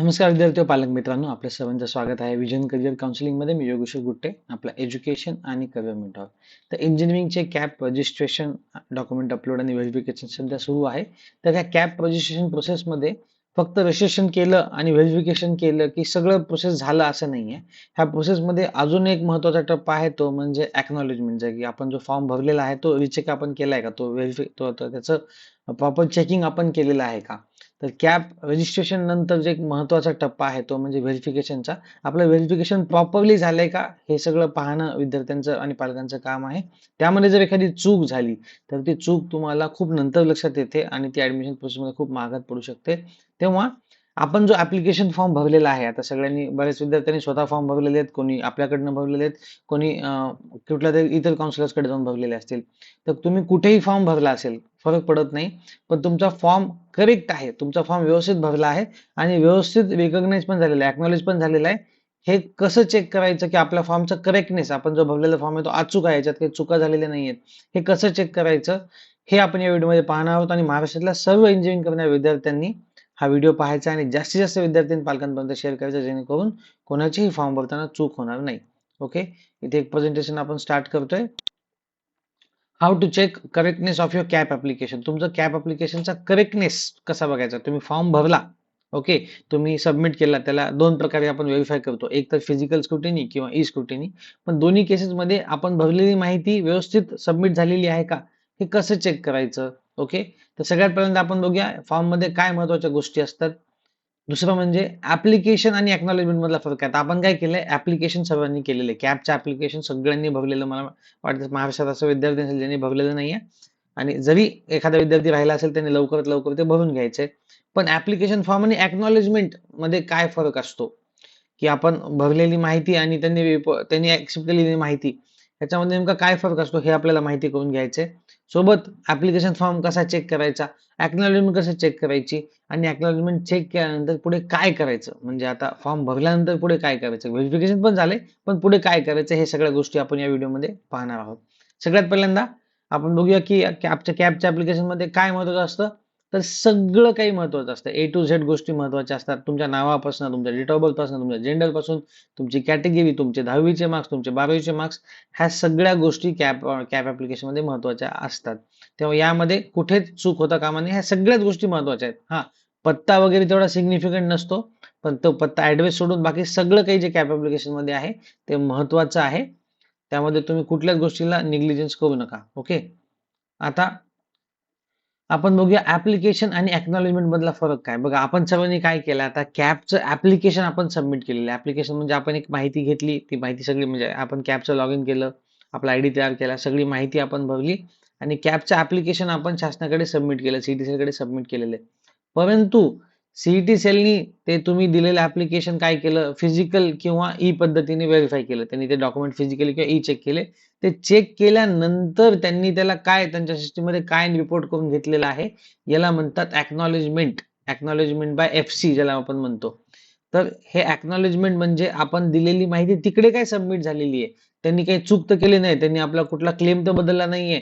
नमस्कार विद्यार्थी पालक मित्रांनो आपल्या सर्वांचं स्वागत आहे. विजन करिअर काउन्सिलिंगमध्ये मी योगेश्वर गुट्टे आपला एज्युकेशन आणि करिअर मेंटॉर तर इंजिनिअरिंगचे कॅप रजिस्ट्रेशन डॉक्युमेंट अपलोड आणि व्हेरिफिकेशन सध्या सुरू आहे. तर ह्या कॅप रजिस्ट्रेशन प्रोसेसमध्ये फक्त रजिस्ट्रेशन केलं आणि व्हेरिफिकेशन केलं की सगळं प्रोसेस झालं असं नाही आहे ह्या प्रोसेसमध्ये अजून एक महत्त्वाचा टप्पा आहे तो म्हणजे ॲक्नॉलेजमेंट की आपण जो फॉर्म भरलेला आहे तो रिचेक आपण केला आहे का? तो व्हेरिफिक तो त्याचं प्रॉपर चेकिंग आपण केलेलं आहे का? तर कॅप रजिस्ट्रेशन नंतर जे एक महत्त्वाचा टप्पा आहे तो म्हणजे व्हेरिफिकेशनचा. आपलं व्हेरिफिकेशन प्रॉपरली झालंय का हे सगळं पाहणं विद्यार्थ्यांचं आणि पालकांचं काम आहे. त्यामध्ये जर एखादी चूक झाली तर ती चूक तुम्हाला खूप नंतर लक्षात येते आणि ती ऍडमिशन प्रोसेसमध्ये खूप महागात पडू शकते. तेव्हा आपण जो ऍप्लिकेशन फॉर्म भरलेला आहे आता सगळ्यांनी बऱ्याच विद्यार्थ्यांनी स्वतः फॉर्म भरलेले आहेत कोणी आपल्याकडनं भरलेले आहेत कोणी कुठल्या तरी इतर काउन्सिलर्सकडे जाऊन भरलेले असतील. तर तुम्ही कुठेही फॉर्म भरला असेल फरक पडत नाही. पण तुमचा फॉर्म करेक्ट आहे तुमचा फॉर्म व्यवस्थित भरला आहे आणि व्यवस्थित रिकॉग्नाइज पण झालेला आहे ॲक्नॉलेज पण झालेला आहे. हे कसं चेक करायचं की आपल्या फॉर्मचं करेक्टनेस आपण जो भरलेला फॉर्म आहे तो अचूक आहे याच्यात काही चुका झालेल्या नाही आहेत हे कसं चेक करायचं? हे आपण या व्हिडिओमध्ये पाहणार आहोत आणि महाराष्ट्रातल्या सर्व इंजिनिअरिंग करणाऱ्या विद्यार्थ्यांनी हा व्हिडिओ पाहायचा आणि जास्तीत जास्त विद्यार्थ्यांनी पालकांपर्यंत शेअर करायचा जेणेकरून कोणाचीही फॉर्म भरताना चूक होणार नाही. ओके इथे एक प्रेझेंटेशन आपण स्टार्ट करतोय. How to check correctness of your CAP application तुमचं कॅप ऍप्लिकेशनचा करेक्टनेस कसा बघायचा? तुम्ही फॉर्म भरला. ओके तुम्ही सबमिट केला त्याला दोन प्रकारे आपण व्हेरीफाय करतो. एक तर फिजिकल स्क्रुटिनी किंवा ई स्क्रुटिनी पण दोन्ही केसेसमध्ये आपण भरलेली माहिती व्यवस्थित सबमिट झालेली आहे का? हे कसं चेक करायचं? ओके? तर सगळ्यात पहिल्यांदा आपण बघूया फॉर्ममध्ये काय महत्त्वाच्या गोष्टी असतात. दुसरं म्हणजे ऍप्लिकेशन आणि एक्नॉलेजमेंट मधला फरक आहे. आपण काय केलंय? ऍप्लिकेशन सर्वांनी केलेलं आहे. कॅबचं ऍप्लिकेशन सगळ्यांनी भरलेलं मला वाटतं महाराष्ट्रात असं विद्यार्थी असेल ज्यांनी भरलेलं नाहीये. आणि जरी एखादा विद्यार्थी राहिला असेल त्याने लवकरात लवकर ते भरून घ्यायचंय. पण ऍप्लिकेशन फॉर्म आणि एक्नॉलेजमेंटमध्ये काय फरक असतो? की आपण भरलेली माहिती आणि त्यांनी त्यांनी ऍक्सेप्ट केलेली माहिती याच्यामध्ये नेमका काय फरक असतो हे आपल्याला माहिती करून घ्यायचंय. सोबत ऍप्लिकेशन फॉर्म कसा चेक करायचा ऍक्नॉलेजमेंट कसं चेक करायची आणि ऍक्नॉलेजमेंट चेक केल्यानंतर पुढे काय करायचं? म्हणजे आता फॉर्म भरल्यानंतर पुढे काय करायचं? व्हेरिफिकेशन पण झाले पण पुढे काय करायचं हे सगळ्या गोष्टी आपण या व्हिडिओमध्ये पाहणार आहोत. सगळ्यात पहिल्यांदा आपण बघूया की कॅबच्या कॅबच्या ऍप्लिकेशनमध्ये काय महत्वाचं असतं? तर सगळं काही महत्वाचं असतं. ए टू झेड गोष्टी महत्त्वाच्या असतात. तुमच्या नावापासून तुमच्या डिटॉबलपासून तुमच्या जेंडरपासून तुमची कॅटेगरी तुमचे दहावीचे मार्क्स तुमचे बारावीचे मार्क्स ह्या सगळ्या गोष्टी कॅप कॅप ऍप्लिकेशनमध्ये महत्त्वाच्या असतात. तेव्हा यामध्ये कुठेच चूक होता कामा नये. ह्या सगळ्याच गोष्टी महत्त्वाच्या आहेत. हा पत्ता वगैरे तेवढा सिग्निफिकंट नसतो पण तो पत्ता ऍड्रेस सोडून बाकी सगळं काही जे कॅप ऍप्लिकेशनमध्ये आहे ते महत्वाचं आहे. त्यामध्ये तुम्ही कुठल्याच गोष्टीला निग्लिजन्स करू नका. ओके आता आपण बघूया ऍप्लिकेशन आणि एक्नॉलेजमेंट मधला फरक काय. बघा आपण सर्वांनी काय केलं? आता कॅबचं ऍप्लिकेशन आपण सबमिट केलेलं ऍप्लिकेशन म्हणजे आपण एक माहिती घेतली ती माहिती सगळी म्हणजे आपण कॅबचं लॉग इन केलं आपला आयडी तयार केला सगळी माहिती आपण भरली आणि कॅबचं ऍप्लिकेशन आपण शासनाकडे सबमिट केलं सीटीसीकडे कडे सबमिट केलेलं आहे. परंतु सीईटी सेलनी ते तुम्ही दिलेलं ऍप्लिकेशन काय केलं? फिजिकल किंवा ई पद्धतीने व्हेरीफाय केलं. त्यांनी ते डॉक्युमेंट फिजिकली किंवा e ई चेक केले. ते चेक केल्यानंतर त्यांनी त्याला काय त्यांच्या सिस्टीममध्ये काय रिपोर्ट करून घेतलेलं आहे? याला म्हणतात acknowledgement acknowledgement by F C ज्याला आपण म्हणतो. तर हे ॲक्नॉलेजमेंट म्हणजे आपण दिलेली माहिती तिकडे काय सबमिट झालेली आहे? त्यांनी काही चूक तर केली नाही. त्यांनी आपला कुठला क्लेम तर बदलला नाहीये.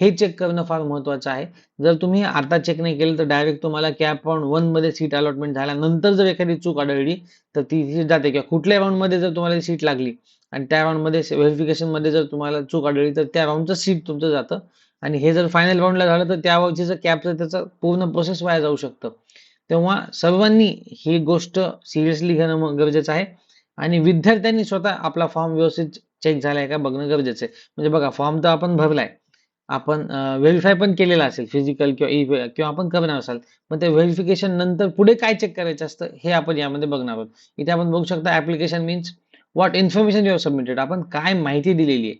हे चेक करणं फार महत्वाचं आहे. जर तुम्ही आता चेक नाही केलं तर डायरेक्ट तुम्हाला कॅप राऊंड वनमध्ये सीट अलॉटमेंट झाल्यानंतर जर एखादी चूक आढळली तर ती जाते. किंवा कुठल्या राऊंडमध्ये जर तुम्हाला सीट लागली आणि त्या राऊंडमध्ये व्हेरिफिकेशनमध्ये जर तुम्हाला चूक आढळली तर त्या राऊंडचं सीट तुमचं जातं. आणि हे जर फायनल राऊंडला झालं तर त्या वर्षीचं कॅपचं त्याचं पूर्ण प्रोसेस वाया जाऊ शकतं. तेव्हा सर्वांनी ही गोष्ट सिरियसली घेणं गरजेचं आहे. आणि विद्यार्थ्यांनी स्वतः आपला फॉर्म व्यवस्थित चेक झालाय का बघणं गरजेचं आहे. म्हणजे बघा फॉर्म तर आपण भरलाय. आपण व्हेरीफाय पण केलेला असेल फिजिकल किंवा ई किंवा आपण करणार असाल पण ते व्हेरिफिकेशन नंतर पुढे काय चेक करायचं असतं हे आपण यामध्ये बघणार आहोत. इथे आपण बघू शकता application means what information your submitted आपण काय माहिती दिलेली आहे?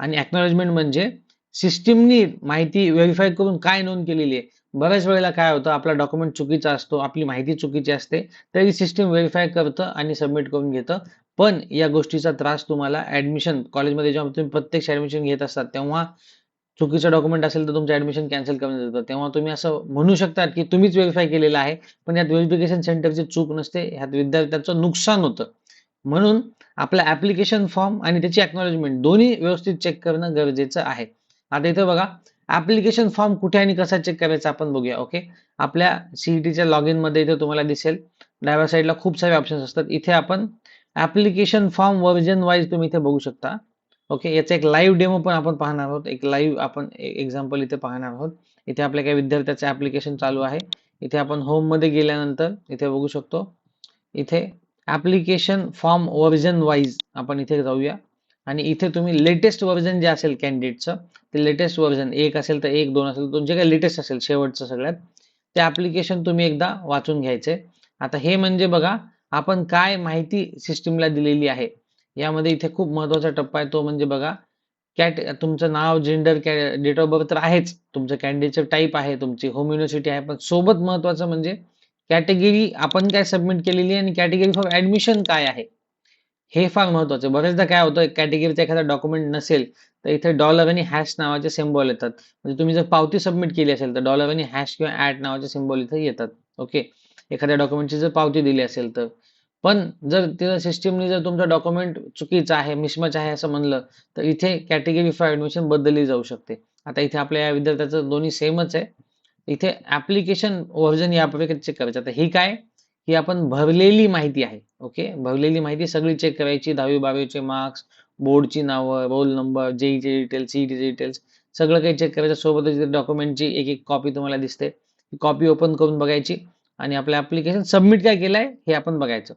आणि एक्नॉलेजमेंट म्हणजे सिस्टीमनी माहिती व्हेरीफाय करून काय नोंद केलेली आहे? बऱ्याच वेळेला काय होतं आपला डॉक्युमेंट चुकीचा असतो आपली माहिती चुकीची असते तरी सिस्टीम व्हेरीफाय करतं आणि सबमिट करून घेतं. पण या गोष्टीचा त्रास तुम्हाला ऍडमिशन कॉलेजमध्ये जेव्हा तुम्ही प्रत्यक्ष ऍडमिशन घेत असतात तेव्हा चुकीचं डॉक्युमेंट असेल तर तुमचं ऍडमिशन कॅन्सल करण्यात येतं तेव्हा तुम्ही असं म्हणू शकता की तुम्हीच व्हेरीफाय केलेलं आहे पण यात व्हेरिफिकेशन सेंटरची चूक नसते ह्यात विद्यार्थ्यांचं नुकसान होतं. म्हणून आपला ऍप्लिकेशन फॉर्म आणि त्याची एक्नॉलेजमेंट दोन्ही व्यवस्थित चेक करणं गरजेचं आहे. आता इथं बघा ऍप्लिकेशन फॉर्म कुठे आणि कसा चेक करायचा आपण बघूया ओके आपल्या सीईटीच्या लॉग इनमध्ये इथे तुम्हाला दिसेल. डाव्या साईडला खूप सारे ऑप्शन्स असतात. इथे आपण ऍप्लिकेशन फॉर्म व्हर्जन वाईज तुम्ही इथे बघू शकता. ओके याचा एक लाईव्ह डेमो पण आपण पाहणार आहोत. एक लाईव्ह आपण एक्झाम्पल इथे पाहणार आहोत. इथे आपल्या काही विद्यार्थ्याचं ऍप्लिकेशन चालू आहे. इथे आपण होममध्ये गेल्यानंतर इथे बघू शकतो. इथे ऍप्लिकेशन फॉर्म व्हर्जन वाईज आपण इथे जाऊया. आणि इथे तुम्ही लेटेस्ट व्हर्जन जे असेल कॅन्डिडेटचं ते लेटेस्ट व्हर्जन एक असेल तर एक दोन असेल तर काही लेटेस्ट असेल शेवटचं सगळ्यात ते ऍप्लिकेशन तुम्ही एकदा वाचून घ्यायचे. आता हे म्हणजे बघा आपण काय माहिती सिस्टीमला दिलेली आहे. यामध्ये इथे खूप महत्त्वाचा टप्पा आहे तो म्हणजे बघा कॅट तुमचं नाव जेंडर डेट ऑफ बर्थ तर आहेच. तुमचं कॅन्डिडेटचं टाईप आहे तुमची होम युनिव्हर्सिटी आहे. पण सोबत महत्वाचं म्हणजे कॅटेगरी आपण काय सबमिट केलेली आहे आणि कॅटेगरी फॉर ऍडमिशन काय आहे? हे फार महत्वाचं बरेचदा काय होतं कॅटेगरीचं एखादा डॉक्युमेंट नसेल तर इथे डॉलर आणि हॅश नावाचे सिम्बॉल येतात. म्हणजे तुम्ही जर पावती सबमिट केली असेल तर डॉलर आणि हॅश किंवा ऍड नावाचे सिम्बॉल इथे येतात. ओके एखाद्या डॉक्युमेंटची जर पावती दिली असेल तर पण जर त्या सिस्टीमने जर तुमचं डॉक्युमेंट चुकीचं आहे मिसमॅच आहे असं म्हणलं तर इथे कॅटेगरी फॉर ऍडमिशन बदलली जाऊ शकते. आता इथे आपल्या या विद्यार्थ्याचं दोन्ही सेमच आहे. इथे ऍप्लिकेशन व्हर्जन यापैकी चेक करायचं. आता ही काय? ही आपण भरलेली माहिती आहे. ओके भरलेली माहिती सगळी चेक करायची. दहावी बारावीचे मार्क्स बोर्डची नावं रोल नंबर जेईचे डिटेल्स सीईटीचे डिटेल्स सगळं काही चेक करायचं. सोबतच डॉक्युमेंटची एक एक कॉपी तुम्हाला दिसते. कॉपी ओपन करून बघायची आणि आपलं ऍप्लिकेशन सबमिट काय केलंय हे आपण बघायचं.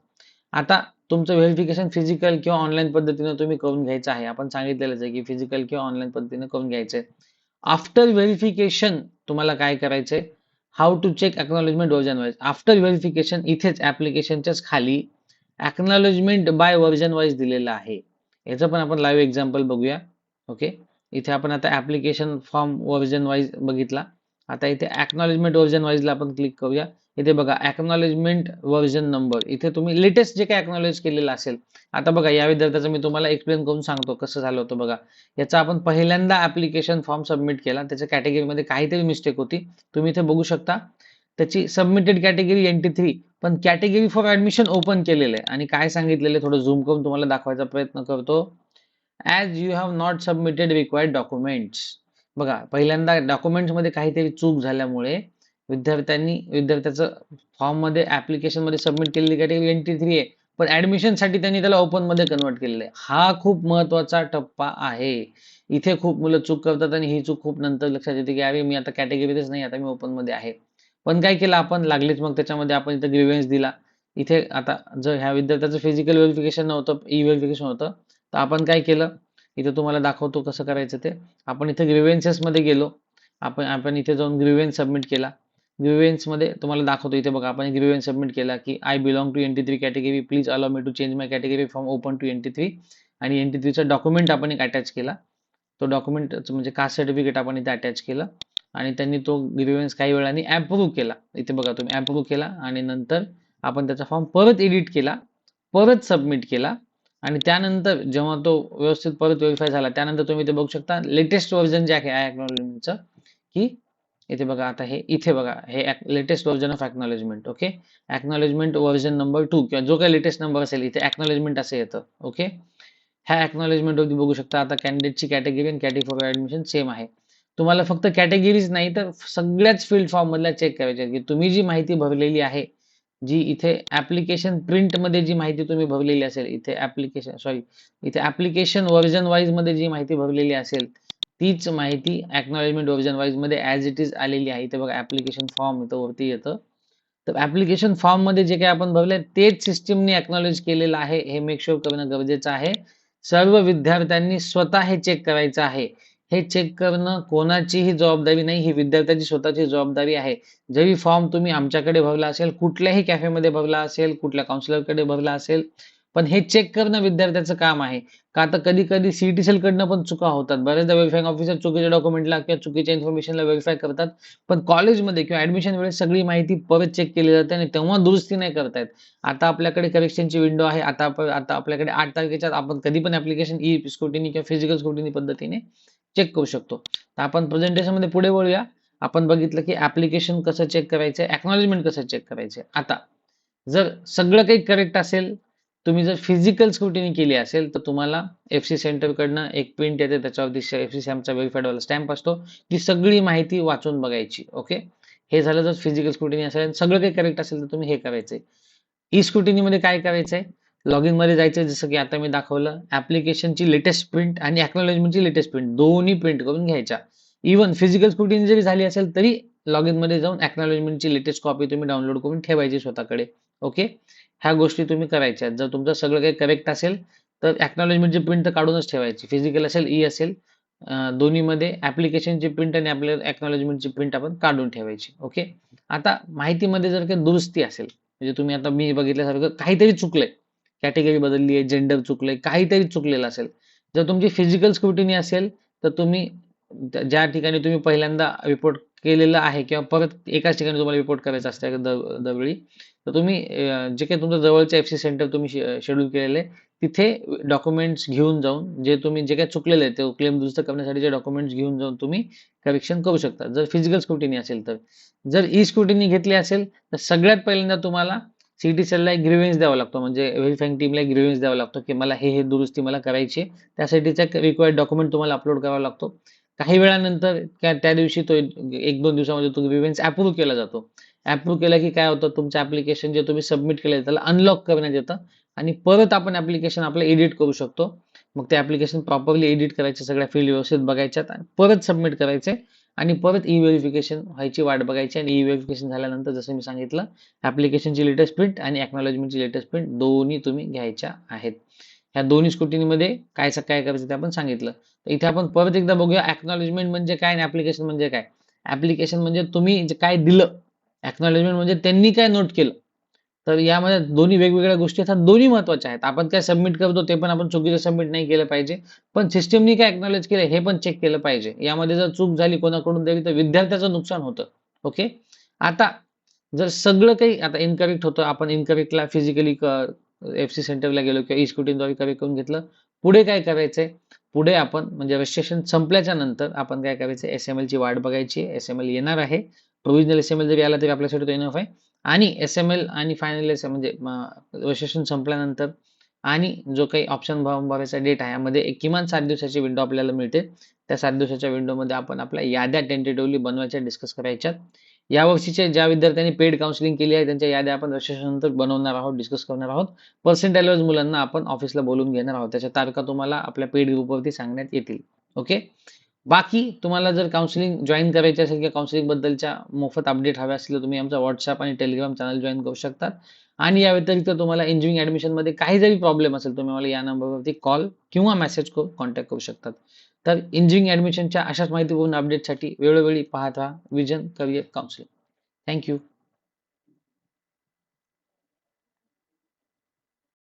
आता तुमचं व्हेरिफिकेशन फिजिकल किंवा ऑनलाईन पद्धतीने तुम्ही करून घ्यायचं आहे. आपण सांगितलेलंच आहे की फिजिकल किंवा ऑनलाईन पद्धतीने करून घ्यायचंय. आफ्टर व्हेरिफिकेशन तुम्हाला काय करायचंय? How to check acknowledgement version wise after verification इथेच ऍप्लिकेशनच्याच खाली अॅक्नॉलेजमेंट बाय व्हर्जन वाईज दिलेलं आहे. याचं पण आपण लाईव्ह एक्झाम्पल बघूया. ओके इथे आपण आता ऍप्लिकेशन फॉर्म व्हर्जन वाईज बघितला. आता इथे अक्नॉलेजमेंट व्हर्जन वाईजला आपण क्लिक करूया. इथे बघा अक्नॉलेजमेंट व्हर्जन नंबर इथे तुम्ही लेटेस्ट जे काही अक्नॉलेज केलेलं असेल आता बघा या विद्यार्थ्याचं मी तुम्हाला एक्सप्लेन करून सांगतो कसं झालं होतं बघा. याचा आपण पहिल्यांदा ऍप्लिकेशन फॉर्म सबमिट केला. त्याच्या कॅटेगरीमध्ये काहीतरी मिस्टेक होती. तुम्ही इथे बघू शकता. त्याची सबमिटेड कॅटेगरी एनटी थ्री पण कॅटेगरी फॉर ऍडमिशन ओपन केलेलं आहे. आणि काय सांगितलेलं थोडं झूम करून तुम्हाला दाखवायचा प्रयत्न करतो. As you have not submitted required documents बघा पहिल्यांदा डॉक्युमेंट्समध्ये काहीतरी चूक झाल्यामुळे विद्यार्थ्यांनी विद्यार्थ्याचं फॉर्ममध्ये ऍप्लिकेशनमध्ये सबमिट केलेली कॅटेगरी एनटी थ्री आहे. पण ऍडमिशनसाठी त्यांनी त्याला ओपनमध्ये कन्वर्ट केलेलं आहे. हा खूप महत्त्वाचा टप्पा आहे. इथे खूप मुलं चूक करतात आणि ही चूक खूप नंतर लक्षात येते की अरे मी आता कॅटेगरीतच नाही आता मी ओपनमध्ये आहे. पण काय केलं आपण? लागलीच मग त्याच्यामध्ये आपण इथे ग्रिव्हन्स दिला. इथे आता जर ह्या विद्यार्थ्याचं फिजिकल व्हेरिफिकेशन नव्हतं ई व्हेरिफिकेशन होतं तर आपण काय केलं? इथे तुम्हाला दाखवतो कसं करायचं ते. आपण इथे ग्रिव्हेन्सेसमध्ये गेलो. आपण आपण इथे जाऊन ग्रिव्हेन्स सबमिट केला. ग्रिव्हेन्समध्ये तुम्हाला दाखवतो इथे बघा आपण ग्रिव्हेन्स सबमिट केला की I belong to NT three category please allow me to change my category from open to NT three आणि एंटी थ्रीचा डॉक्युमेंट आपण एक अटॅच केला. तो डॉक्युमेंट म्हणजे कास्ट सर्टिफिकेट आपण इथे अटॅच केलं. आणि त्यांनी तो ग्रिव्हन्स काही वेळाने अप्रूव्ह केला. इथे बघा तुम्ही अप्रूव्ह केला आणि नंतर आपण त्याचा फॉर्म परत एडिट केला. परत सबमिट केला. आणि त्यानंतर जेव्हा तो व्यवस्थित परत व्हेरीफाय झाला त्यानंतर तुम्ही ते बघू शकता लेटेस्ट व्हर्जन जे आहे अॅक्नॉलेजमेंटचं की इथे बघा आता हे इथे बघा हे latest version of acknowledgement okay acknowledgement version number two किंवा जो काही लेटेस्ट नंबर असेल इथे अॅक्नॉलेजमेंट असं येतं ओके ह्या अॅक्नॉलेजमेंट वरती बघू शकता आता कॅन्डिडेटची कॅटेगरी आणि कॅटेगरी फॉर ऍडमिशन सेम आहे. तुम्हाला फक्त कॅटेगरीज नाही तर सगळ्याच फील्ड फॉर्म मधल्या चेक करायच्या की तुम्ही जी माहिती भरलेली आहे जी इथे ऍप्लिकेशन प्रिंटमध्ये जी माहिती तुम्ही भरलेली असेल इथे ऍप्लिकेशन सॉरी इथे ऍप्लिकेशन व्हर्जन वाईजमध्ये जी माहिती भरलेली असेल तीच माहिती अॅक्नॉलेजमेंट व्हर्जन वाईजमध्ये ऍज इट इज आलेली आहे. इथे बघा ऍप्लिकेशन फॉर्म इथं वरती येतं. तर ऍप्लिकेशन फॉर्ममध्ये जे काही आपण भरले तेच सिस्टीमने अॅक्नॉलेज केलेलं आहे. हे मेक शुअर करणं गरजेचं आहे. सर्व विद्यार्थ्यांनी स्वतः हे चेक करायचं आहे. हे चेक करणं कोणाचीही जबाबदारी नाही ही विद्यार्थ्याची स्वतःची जबाबदारी आहे. जरी फॉर्म तुम्ही आमच्याकडे भरला असेल कुठल्याही कॅफेमध्ये भरला असेल कुठल्या काउन्सिलरकडे भरला असेल पण हे चेक करणं विद्यार्थ्याचं काम आहे. का तर कधी कधी सीईटी सेल कडनं पण चुका होतात. बऱ्याचदा व्हेरीफाईंग ऑफिसर चुकीच्या डॉक्युमेंटला किंवा चुकीच्या इन्फॉर्मेशनला व्हेरीफाय करतात पण कॉलेजमध्ये किंवा ऍडमिशन वेळेस सगळी माहिती परत चेक केली जाते आणि तेव्हा दुरुस्ती नाही करतायत. आता आपल्याकडे करेक्शनची विंडो आहे. आता आता आपल्याकडे आठ तारखेच्या आपण कधी पण ऍप्लिकेशन ई स्कूटीनी किंवा फिजिकल स्कूटीनी पद्धतीने चेक करू शकतो. तर आपण प्रेझेंटेशनमध्ये पुढे बोलूया. आपण बघितलं की ऍप्लिकेशन कसं चेक करायचं एक्नॉलेजमेंट कसं चेक करायचं. आता जर सगळं काही करेक्ट असेल तुम्ही जर फिजिकल स्क्रुटिनी केली असेल तर तुम्हाला एफ सी सेंटर कडनं एक प्रिंट येते. त्याच्यावरती एफ सी सॅमचा व्हेरीफाईड वाला स्टॅम्प असतो ती सगळी माहिती वाचून बघायची ओके हे झालं जर फिजिकल स्क्रुटिनी असेल सगळं काही करेक्ट असेल तर तुम्ही हे करायचंय. ई स्क्रुटिनीमध्ये काय करायचंय? लॉगमध्ये जायचं जसं की आता मी दाखवलं ऍप्लिकेशनची लेटेस्ट प्रिंट आणि अॅक्नॉलेजमेंटची लेटेस्ट प्रिंट दोन्ही प्रिंट करून घ्यायच्या. इव्हन फिजिकल स्क्रुटिनी जरी झाली असेल तरी लॉग इनमध्ये जाऊन अॅक्नॉलेजमेंटची लेटेस्ट कॉपी तुम्ही डाउनलोड करून ठेवायची स्वतःकडे. ओके ह्या गोष्टी तुम्ही करायच्या. जर तुमचं सगळं काही करेक्ट असेल तर अॅक्नॉलेजमेंटची प्रिंट तर काढूनच ठेवायची. फिजिकल असेल ई असेल दोन्हीमध्ये ऍप्लिकेशनची प्रिंट आणि आपल्या अॅक्नॉलेजमेंटची प्रिंट आपण काढून ठेवायची. ओके आता माहितीमध्ये जर काही दुरुस्ती असेल म्हणजे तुम्ही आता मी बघितल्यासारखं काहीतरी चुकलंय कॅटेगरी बदलली आहे जेंडर चुकलंय काहीतरी चुकलेलं असेल. जर तुमची फिजिकल स्क्रुटिनी असेल तर तुम्ही ज्या ठिकाणी तुम्ही पहिल्यांदा रिपोर्ट केलेलं आहे किंवा परत एकाच ठिकाणी तुम्हाला रिपोर्ट करायचं असतं दर दरवेळी तर तुम्ही जे काही तुमचं जवळचे एफ सी सेंटर तुम्ही शेड्यूल केलेले तिथे डॉक्युमेंट्स घेऊन जाऊन जे तुम्ही जे काही चुकलेले आहे ते क्लेम दुरुस्त करण्यासाठी जे डॉक्युमेंट्स घेऊन जाऊन तुम्ही करेक्शन करू शकता. जर फिजिकल स्क्रुटिनी असेल तर. जर ई स्क्रुटिनी घेतली असेल तर सगळ्यात पहिल्यांदा तुम्हाला सिटी सेलला एक ग्रीव्हन्स द्यावा लागतो. म्हणजे व्हेरीफाईंग टीमला एक ग्रीव्हन्स द्यावा लागतो की मला हे हे दुरुस्ती मला करायची त्यासाठीचा रिक्वायर्ड डॉक्युमेंट तुम्हाला अपलोड करावा लागतो. काही वेळानंतर त्या त्या दिवशी तो एक दोन दिवसामध्ये तो ग्रीव्हन्स अप्रूव्ह केला जातो. अप्रूव्ह केला की काय होतं? तुमचं ऍप्लिकेशन जे तुम्ही सबमिट केलं त्याला अनलॉक करण्यात येतं आणि परत आपण ऍप्लिकेशन आपलं एडिट करू शकतो. मग ते ऍप्लिकेशन प्रॉपरली एडिट करायचे सगळ्या फील्ड व्यवस्थित बघायच्यात आणि परत सबमिट करायचे. आणि परत ई व्हेरिफिकेशन व्हायची वाट बघायची आणि ई व्हेरिफिकेशन झाल्यानंतर जसं मी सांगितलं ॲप्लिकेशनची लेटेस्ट प्रिंट आणि ॲक्नॉलॉजमेंटची लेटेस्ट प्रिंट दोन्ही तुम्ही घ्यायच्या आहेत. ह्या दोन्ही स्कुटीमध्ये काय काय करायचं ते आपण सांगितलं. तर इथे आपण परत एकदा बघूया अॅक्नॉलेजमेंट म्हणजे काय आणि ॲप्लिकेशन म्हणजे काय? ऍप्लिकेशन म्हणजे तुम्ही जे काय दिलं अॅक्नॉलेजमेंट म्हणजे त्यांनी काय नोट केलं. तर यामध्ये दोन्ही वेगवेगळ्या गोष्टी आहेत दोन्ही महत्त्वाच्या आहेत. आपण काय सबमिट करतो ते पण आपण चुकीचं सबमिट नाही केलं पाहिजे. पण सिस्टमनी काय एक्नॉलेज केलं हे पण चेक केलं पाहिजे. यामध्ये जर चूक झाली कोणाकडून तरी तर विद्यार्थ्याचं नुकसान होतं. ओके आता जर सगळं काही आता इनकरेक्ट होतं. आपण इनकरेक्टला फिजिकली एफ सी सेंटरला गेलो किंवा ई स्कूटीद्वारे करेक्ट करून घेतलं. पुढे काय करायचंय? पुढे आपण म्हणजे रजिस्ट्रेशन संपल्याच्या नंतर आपण काय करायचं एस एम एल ची वाट बघायची एस एम एल येणार आहे. प्रोव्हिजनल एस एम एल जरी आला तरी आपल्यासाठी तो एनफ आहे. आणि एस एम एल आणि फायनल एस म्हणजे रजिस्ट्रेशन संपल्यानंतर आणि जो काही ऑप्शन भरायचा डेट आहे यामध्ये एक किमान सात दिवसाची विंडो आपल्याला मिळते. त्या सात दिवसाच्या विंडोमध्ये आपण आपल्या याद्या टेंटेटिव्हली बनवायच्या डिस्कस करायच्या. यावर्षीच्या ज्या विद्यार्थ्यांनी पेड काउन्सिलिंग केली आहे त्यांच्या याद्या आपण रजिस्ट्रेशननंतर बनवणार आहोत डिस्कस करणार आहोत. पर्सेंटाईल मुलांना आपण ऑफिसला बोलून घेणार आहोत. त्याच्या तारखा तुम्हाला आपल्या पेड ग्रुपवरती सांगण्यात येतील. ओके बाकी तुम्हाला जर काउन्सिलिंग जॉईन करायची असेल किंवा काउन्सिलिंग बद्दलच्या मोफत अपडेट हव्या असतील तर तुम्ही आमचा व्हॉट्सअप आणि टेलिग्राम चॅनल जॉईन करू शकतात. आणि या व्यतिरिक्त तुम्हाला इंजिनिअरिंग ऍडमिशनमध्ये काही जरी प्रॉब्लेम असेल तुम्ही मला या नंबरवरती कॉल किंवा मेसेज करून कॉन्टॅक्ट करू शकतात. तर इंजिनिअरिंग ऍडमिशनच्या अशाच माहितीपूर्ण अपडेटसाठी वेळोवेळी पाहत राहा. Vision career counselling thank you